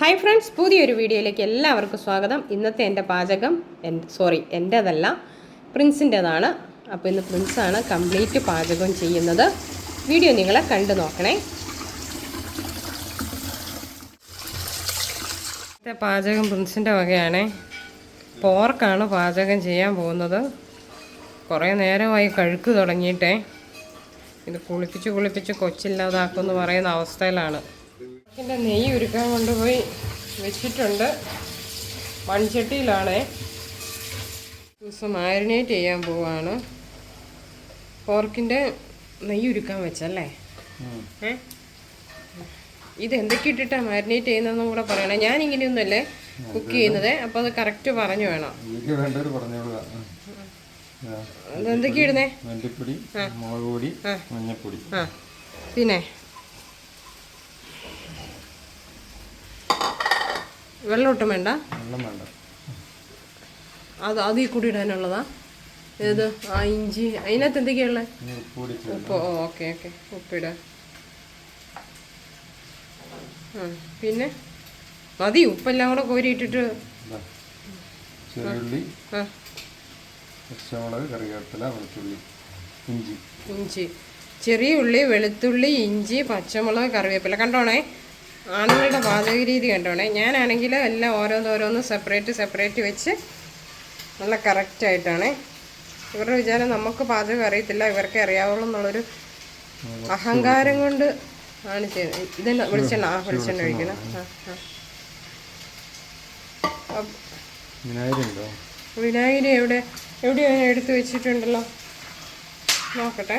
Hi friends പുതിയൊരു വീഡിയോയിലേക്ക് എല്ലാവർക്കും സ്വാഗതം. ഇന്നത്തെ എന്റെ പാചകം സോറി എന്റേതല്ല പ്രിൻസിന്റെതാണ്. അപ്പോൾ ഇന്ന് പ്രിൻസാണ് കംപ്ലീറ്റ് പാചകം ചെയ്യുന്നത്. വീഡിയോ നിങ്ങളെ കണ്ടു നോക്കണേ. ഇന്നത്തെ പാചകം പ്രിൻസിന്റെ വകയാണേ. പോർക്കാണ് പാചകം ചെയ്യാൻ പോകുന്നത്. കുറേ നേരമായി കഴുക്ക് തുടങ്ങിയിട്ടേ. ഇത് കുളിപ്പിച്ച് കുളിപ്പിച്ച് കൊച്ചില്ലാതാക്കുമെന്ന് പറയുന്ന അവസ്ഥയിലാണ്. ഇതിന്റെ നെയ്യ് ഉരുക്കാൻ കൊണ്ടുപോയി വെച്ചിട്ടുണ്ട്. മൺചട്ടിയിലാണേ. ദിവസം മാരിനേറ്റ് ചെയ്യാൻ പോവാണ്. പോർക്കിന്റെ നെയ്യ് ഉരുക്കാൻ വെച്ചല്ലേ? ഏ? ഇത് എന്തൊക്കെ ഇട്ടിട്ടാണ് മാരിനേറ്റ് ചെയ്യുന്നതെന്നും കൂടെ പറയണേ. ഞാൻ ഇങ്ങനെയൊന്നുമല്ലേ കുക്ക് ചെയ്യുന്നത്? അപ്പോൾ അത് കറക്റ്റ് പറഞ്ഞു വേണം. ഇടുന്നേ? മല്ലിപ്പൊടി മുളക് പൊടി മഞ്ഞപ്പൊടി പിന്നെ? വെള്ളം ഒട്ടും വേണ്ട. വെള്ളം വേണ്ട. അത് അതിൽ കൂടി ഇടാനുള്ളതാ. ഏത്? ആ ഇഞ്ചി. അതിനകത്ത് എന്തൊക്കെയാ ഉപ്പ് ഓക്കെ ഓക്കെ. ഉപ്പിടാ ആ പിന്നെ? മതി ഉപ്പെല്ലാം കൂടെ കോരിയിട്ടിട്ട്. ഇതാ. ചെറുള്ളി പച്ചമുളക് കറിവേപ്പില വെളുത്തുള്ളി ഇഞ്ചി. ഇഞ്ചി. ചെറിയ ഉള്ളി വെളുത്തുള്ളി ഇഞ്ചി പച്ചമുളക് കറിവേപ്പില. കണ്ടോണേ? ആണുങ്ങളുടെ പാചക രീതി കണ്ടോണേ? ഞാനാണെങ്കിൽ എല്ലാം ഓരോന്നോരോന്ന് സെപ്പറേറ്റ് സെപ്പറേറ്റ് വെച്ച് നല്ല കറക്റ്റായിട്ടാണേ ഇവരുടെ വിചാരം നമുക്ക് പാചകം അറിയത്തില്ല ഇവർക്ക് അറിയാവുള്ളൂ എന്നുള്ളൊരു അഹങ്കാരം കൊണ്ട് ആണ് ചെയ്യുന്നത്. ഇതെന്നാ വെളിച്ചെണ്ണ? ആ വെളിച്ചെണ്ണ ഒഴിക്കണം. വിനാഗിരി എവിടെ? എവിടെയോ ഞാൻ എടുത്ത് വെച്ചിട്ടുണ്ടല്ലോ? നോക്കട്ടെ.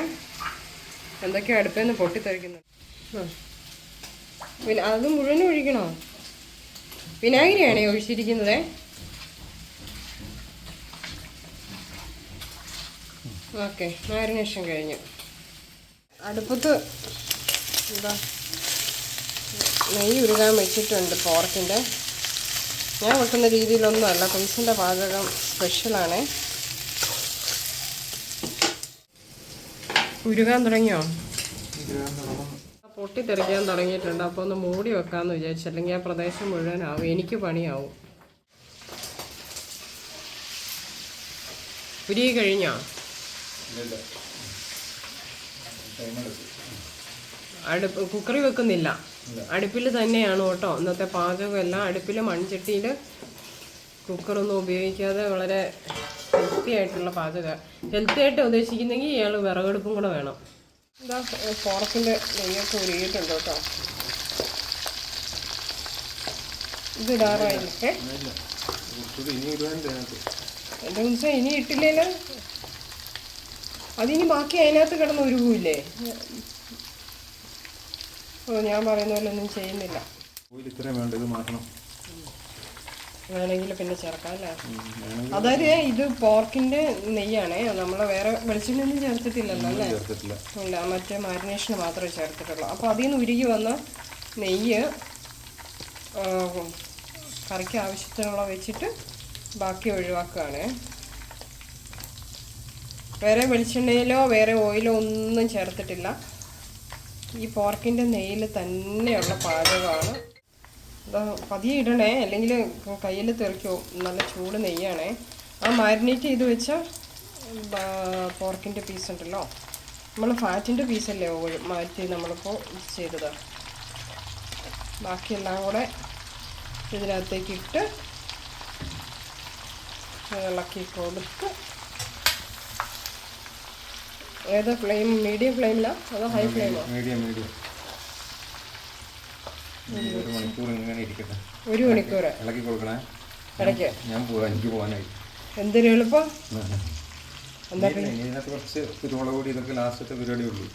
എന്തൊക്കെയോ അടുപ്പേന്ന് നിന്ന് പൊട്ടിത്തെറിക്കുന്നു ആ. പിന്നെ അത് മുഴുവനും ഒഴിക്കണോ? വിനാഗിരിയാണേ ഒഴിച്ചിരിക്കുന്നത്. ഓക്കെ മാരിനേഷൻ കഴിഞ്ഞു. അടുപ്പത്ത് എന്താ നെയ്യ് ഉരുകാൻ വെച്ചിട്ടുണ്ട് പോർക്കിന്റെ. ഞാൻ വെക്കുന്ന രീതിയിലൊന്നും അല്ല. പ്രിൻസിന്റെ പാചകം സ്പെഷ്യലാണേ. ഉരുകാൻ തുടങ്ങിയോ? പൊട്ടിത്തെറിക്കാൻ തുടങ്ങിയിട്ടുണ്ട്. അപ്പോൾ ഒന്ന് മൂടി വെക്കാമെന്ന് വിചാരിച്ചു. അല്ലെങ്കിൽ ആ പ്രദേശം മുഴുവനാവും. എനിക്ക് പണിയാവും. ഉരി കഴിഞ്ഞോ? അടുപ്പ് കുക്കറി വെക്കുന്നില്ല. അടുപ്പിൽ തന്നെയാണ് കേട്ടോ. ഇന്നത്തെ പാചകം എല്ലാം അടുപ്പിൽ മൺചട്ടിയിൽ കുക്കറൊന്നും ഉപയോഗിക്കാതെ വളരെ ഹെൽത്തി ആയിട്ടുള്ള പാചകം. ഹെൽത്തി ആയിട്ട് ഉദ്ദേശിക്കുന്നെങ്കിൽ ഇയാൾ വിറകടുപ്പും കൂടെ വേണം. ഇതാ പോറക്കിന്റെ നെയ്യൊക്കെ ഉരുകിയിട്ടുണ്ട് കേട്ടോ. ഇത് ഇടാറായില്ലേ? എന്റെ ഇനി ഇട്ടില്ലല്ലോ അതിനി ബാക്കി അതിനകത്ത് കിടന്ന് ഉരുകൂല്ലേ? ഓ ഞാൻ പറയുന്ന പോലെ ഒന്നും ചെയ്യുന്നില്ല. ഇത്രയും വേണ്ട ഇത് മാറ്റണം. വേണമെങ്കിൽ പിന്നെ ചേർക്കാം അല്ലേ? അതായത് ഇത് പോർക്കിന്റെ നെയ്യാണേ. നമ്മൾ വേറെ വെളിച്ചെണ്ണയൊന്നും ചേർത്തിട്ടില്ലല്ലോ അല്ലേ? ചേർത്തിട്ടില്ല. ഇല്ല മറ്റേ മാരിനേഷന് മാത്രമേ ചേർത്തിട്ടുള്ളൂ. അപ്പോൾ അതിൽ നിന്ന് ഉരുകി വന്ന നെയ്യ് കറിക്ക് ആവശ്യത്തിനുള്ള വെച്ചിട്ട് ബാക്കി ഒഴിവാക്കുകയാണ്. വേറെ വെളിച്ചെണ്ണയിലോ വേറെ ഓയിലോ ഒന്നും ചേർത്തിട്ടില്ല. ഈ പോർക്കിന്റെ നെയ്യിൽ തന്നെയുള്ള പാചകമാണ്. പതിയെ ഇടണേ അല്ലെങ്കിൽ കയ്യിൽ തെറിക്കോ. നല്ല ചൂട് നെയ്യാണേ. ആ മാരിനേറ്റ് ചെയ്ത് വെച്ച പോർക്കിന്റെ പീസ് ഉണ്ടല്ലോ. നമ്മൾ ഫാറ്റിന്റെ പീസല്ലേ മാറ്റി നമ്മളിപ്പോൾ ചെയ്തത്. ബാക്കിയെല്ലാം കൂടെ ഇതിനകത്തേക്ക് ഇട്ട് ഇളക്കി കൊടുത്ത് ഏത് ഫ്ലെയിം മീഡിയം ഫ്ലെയിമിലാണ് അതോ ഹൈ ഫ്ലെയിമോ മീഡിയം മീഡിയം ഒരു മണിക്കൂർ ഇങ്ങനെ ഇരിക്കട്ടെ. ഒരു മണിക്കൂർ. ഇളക്കി കൊടുക്കണേ. ഇടയ്ക്ക്. ഞാൻ പോവാ എനിക്ക് പോകാനായി എന്തൊരു എളുപ്പം? ഇതിനകത്ത് കുറച്ച് കുരുമുളക് പൊടി ഇതൊക്കെ ലാസ്റ്റത്തെ പരിപാടി ഉള്ളൂ.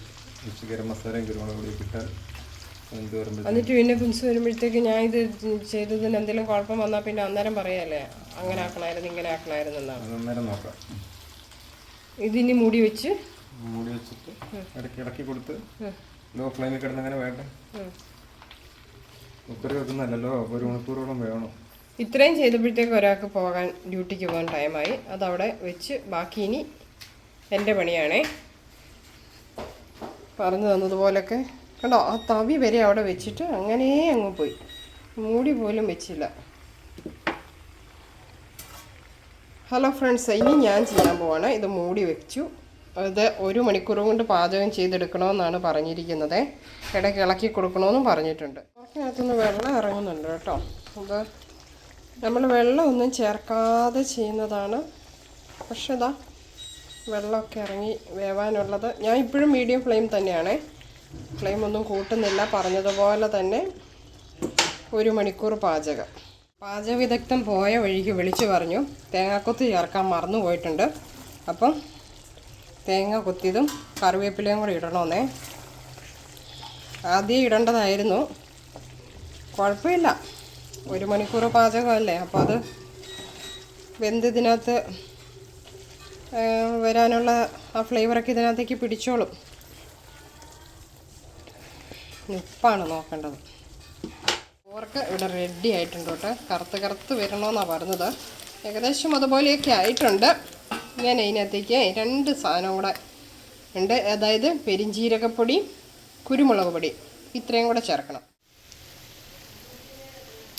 കുറച്ച് ഗരം മസാലയും കുരുമുളക് പൊടിയൊക്കെ ഇട്ടാൽ എന്നിട്ട് പിന്നെ പുൻസ് വരുമ്പോഴത്തേക്ക് ഞാൻ ഇത് ചെയ്തതിന് എന്തെങ്കിലും കുഴപ്പം വന്നാൽ പിന്നെ അന്നേരം പറയാല്ലേ അങ്ങനെ ആക്കണമായിരുന്നു ഇങ്ങനെ ആക്കണമായിരുന്നു എന്നാണ്. നോക്കാം. ഇതിനി മൂടി വെച്ച്? മൂടി വെച്ചിട്ട് ഇടയ്ക്ക് ഇടയ്ക്ക് കൊടുത്ത്. ലോ ഫ്ലെയിമിൽ കിടന്ന് അങ്ങനെ വേണ്ട. ഒരു വേണം. ഇത്രയും ചെയ്തപ്പോഴത്തേക്ക് ഒരാൾക്ക് പോകാൻ ഡ്യൂട്ടിക്ക് പോകാൻ ടൈമായി. അതവിടെ വെച്ച് ബാക്കി ഇനി എന്റെ പണിയാണേ. പറഞ്ഞു തന്നതുപോലൊക്കെ. കണ്ടോ ആ തവി വരെ അവിടെ വെച്ചിട്ട് അങ്ങനെ അങ്ങ് പോയി. മൂടി പോലും വെച്ചില്ല. ഹലോ ഫ്രണ്ട്സ് ഇനി ഞാൻ ചെയ്യാൻ പോവാണ്. ഇത് മൂടി വെച്ചു. ഇത് ഒരു മണിക്കൂർ കൊണ്ട് പാചകം ചെയ്തെടുക്കണമെന്നാണ് പറഞ്ഞിരിക്കുന്നത്. ഇടയ്ക്ക് ഇളക്കി കൊടുക്കണമെന്നും പറഞ്ഞിട്ടുണ്ട്. അതിനകത്തുനിന്ന് വെള്ളം ഇറങ്ങുന്നുണ്ട് കേട്ടോ. അത് നമ്മൾ വെള്ളം ഒന്നും ചേർക്കാതെ ചെയ്യുന്നതാണ്. പക്ഷെ ഇതാ വെള്ളമൊക്കെ ഇറങ്ങി വേവാനുള്ളത്. ഞാൻ ഇപ്പോഴും മീഡിയം ഫ്ലെയിം തന്നെയാണ്. ഫ്ലെയിം ഒന്നും കൂട്ടുന്നില്ല. പറഞ്ഞതുപോലെ തന്നെ ഒരു മണിക്കൂർ പാചകം. പാചക വിദഗ്ധം പോയ വഴിക്ക് വിളിച്ചു പറഞ്ഞു. തേങ്ങാക്കൊത്ത് ചേർക്കാൻ മറന്നു പോയിട്ടുണ്ട് അപ്പം തേങ്ങ കൊത്തിയതും കറിവേപ്പിലയും കൂടി ഇടണമെന്നേ ആദ്യം ഇടേണ്ടതായിരുന്നു. കുഴപ്പമില്ല. ഒരു മണിക്കൂർ പാചകമല്ലേ? അപ്പോൾ അത് വെന്ത് ഇതിനകത്ത് വരാനുള്ള ആ ഫ്ലേവറൊക്കെ ഇതിനകത്തേക്ക് പിടിച്ചോളും. ഉപ്പാണ് നോക്കേണ്ടത്. ഓർക്ക് ഇവിടെ റെഡി ആയിട്ടുണ്ട് കേട്ടോ. കറുത്ത് കറുത്ത് വരണമെന്നാണ് പറഞ്ഞത്. ഏകദേശം അതുപോലെയൊക്കെ ആയിട്ടുണ്ട്. ഞാൻ അതിനകത്തേക്ക് രണ്ട് സാധനം കൂടെ ഉണ്ട്. അതായത് പെരിഞ്ചീരകപ്പൊടി കുരുമുളക് പൊടി. ഇത്രയും കൂടെ ചേർക്കണം.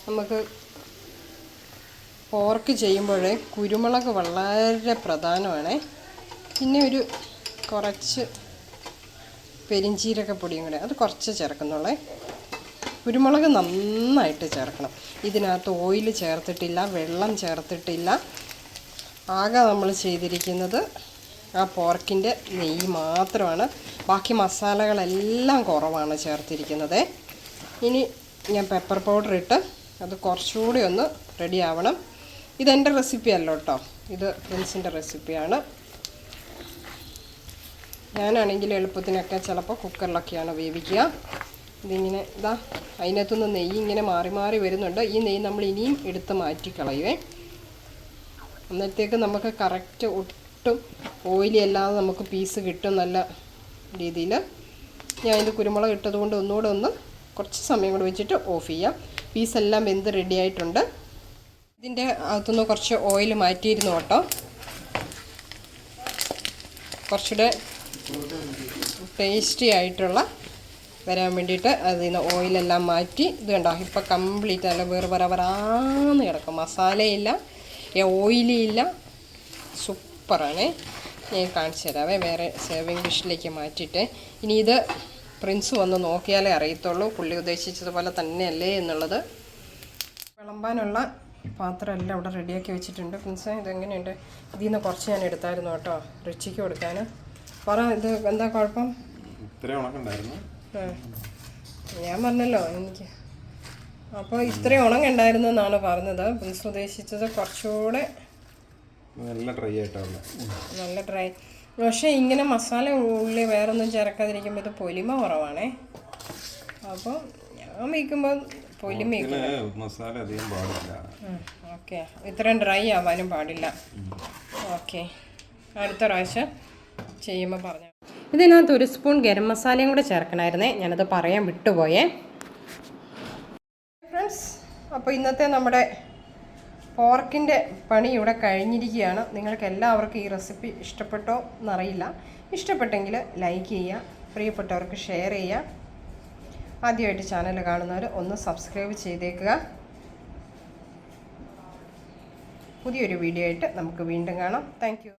നമുക്ക് പോർക്ക് ചെയ്യുമ്പോൾ കുരുമുളക് വളരെ പ്രധാനമാണ്. പിന്നെ ഒരു കുറച്ച് പെരിഞ്ചീരകപ്പൊടിയും കൂടെ. അത് കുറച്ച് ചേർക്കുന്നുള്ളേ. കുരുമുളക് നന്നായിട്ട് ചേർക്കണം. ഇതിനകത്ത് ഓയിൽ ചേർത്തിട്ടില്ല വെള്ളം ചേർത്തിട്ടില്ല. ആകെ നമ്മൾ ചെയ്തിരിക്കുന്നത് ആ പോർക്കിന്റെ നെയ്യ് മാത്രമാണ്. ബാക്കി മസാലകളെല്ലാം കുറവാണ് ചേർത്തിരിക്കുന്നത്. ഇനി ഞാൻ പെപ്പർ പൗഡർ ഇട്ട് അത് കുറച്ചുകൂടി ഒന്ന് റെഡി ആവണം. ഇതെന്റെ റെസിപ്പി അല്ല കേട്ടോ. ഇത് പ്രിൻസിന്റെ റെസിപ്പിയാണ് ഞാനാണെങ്കിൽ എളുപ്പത്തിനൊക്കെ ചിലപ്പോൾ കുക്കറിലൊക്കെയാണ് വേവിക്കുക. ഇതിങ്ങനെ ഇതാ അതിനകത്തുനിന്ന് നെയ്യ് ഇങ്ങനെ മാറി മാറി വരുന്നുണ്ട്. ഈ നെയ്യ് നമ്മൾ ഇനിയും എടുത്ത് മാറ്റി അന്നത്തേക്ക് നമുക്ക് കറക്റ്റ് ഒട്ടും ഓയിലി അല്ലാതെ നമുക്ക് പീസ് കിട്ടും നല്ല രീതിയിൽ. ഞാൻ ഇത് കുരുമുളക് ഇട്ടതുകൊണ്ട് ഒന്നുകൂടെ ഒന്ന് കുറച്ച് സമയം കൂടെ വെച്ചിട്ട് ഓഫ് ചെയ്യാം. പീസെല്ലാം വെന്ത് റെഡി ആയിട്ടുണ്ട്. ഇതിന്റെ അകത്തുനിന്ന് കുറച്ച് ഓയിൽ മാറ്റിയിരുന്നു കേട്ടോ. കുറച്ചുകൂടെ ടേസ്റ്റി ആയിട്ടുള്ള വരാൻ വേണ്ടിയിട്ട് അതിൽ നിന്ന് ഓയിലെല്ലാം മാറ്റി. ഇത് കണ്ടോ? ഇപ്പോൾ കംപ്ലീറ്റ് നല്ല വേറെ വറവറാന്ന് കിടക്കും. മസാലയില്ല. ഓയിലി ഇല്ല സൂപ്പറാണ്. ഞാൻ കാണിച്ചു തരാവേ വേറെ സേവിങ് ഡിഷിലേക്ക് മാറ്റിയിട്ട്. ഇനി ഇത് പ്രിൻസ് വന്ന് നോക്കിയാലേ അറിയത്തുള്ളൂ. പുള്ളി ഉദ്ദേശിച്ചതുപോലെ തന്നെയല്ലേ എന്നുള്ളത്. വിളമ്പാനുള്ള പാത്രമെല്ലാം അവിടെ റെഡിയാക്കി വെച്ചിട്ടുണ്ട്. പ്രിൻസ് ഇതെങ്ങനെയുണ്ട്? ഇതിൽ നിന്ന് കുറച്ച് ഞാൻ എടുത്തായിരുന്നു കേട്ടോ റിച്ചിക്ക് കൊടുക്കാൻ. പറ ഇത് എന്താ കുഴപ്പം? ഞാൻ പറഞ്ഞല്ലോ എനിക്ക് അപ്പോൾ ഇത്രയും ഉണങ്ങുണ്ടായിരുന്നു എന്നാണ് പറഞ്ഞത്. പ്രിൻസ് ഉദ്ദേശിച്ചത് കുറച്ചുകൂടെ നല്ല ഡ്രൈ ആയിട്ടാണ്. നല്ല ഡ്രൈ പക്ഷേ ഇങ്ങനെ മസാല ഉള്ളി വേറൊന്നും ചേർക്കാതിരിക്കുമ്പോൾ ഇത് പൊലിമ കുറവാണേ. അപ്പോൾ ഞാൻ വയ്ക്കുമ്പോൾ പൊലിമ മസാല അധികം പാടില്ല. ഓക്കെ. ഇത്രയും ഡ്രൈ ആവാനും പാടില്ല. ഓക്കെ. അടുത്ത പ്രാവശ്യം ചെയ്യുമ്പോൾ പറഞ്ഞു ഇതിനകത്ത് ഒരു സ്പൂൺ ഗരം മസാലയും കൂടെ ചേർക്കണമായിരുന്നേ ഞാനത് പറയാൻ വിട്ടുപോയേ. അപ്പോൾ ഇന്നത്തെ നമ്മുടെ പോർക്കിന്റെ പണി ഇവിടെ കഴിഞ്ഞിരിക്കുകയാണ്. നിങ്ങൾക്ക് എല്ലാവർക്കും ഈ റെസിപ്പി ഇഷ്ടപ്പെട്ടോ എന്നറിയില്ല. ഇഷ്ടപ്പെട്ടെങ്കിൽ ലൈക്ക് ചെയ്യുക പ്രിയപ്പെട്ടവർക്ക് ഷെയർ ചെയ്യുക. ആദ്യമായിട്ട് ചാനൽ കാണുന്നവർ ഒന്ന് സബ്സ്ക്രൈബ് ചെയ്തേക്കുക. പുതിയൊരു വീഡിയോ ആയിട്ട് നമുക്ക് വീണ്ടും കാണാം. Thank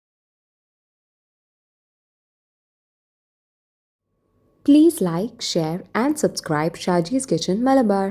Please like, share, and subscribe Shaji's Kitchen Malabar.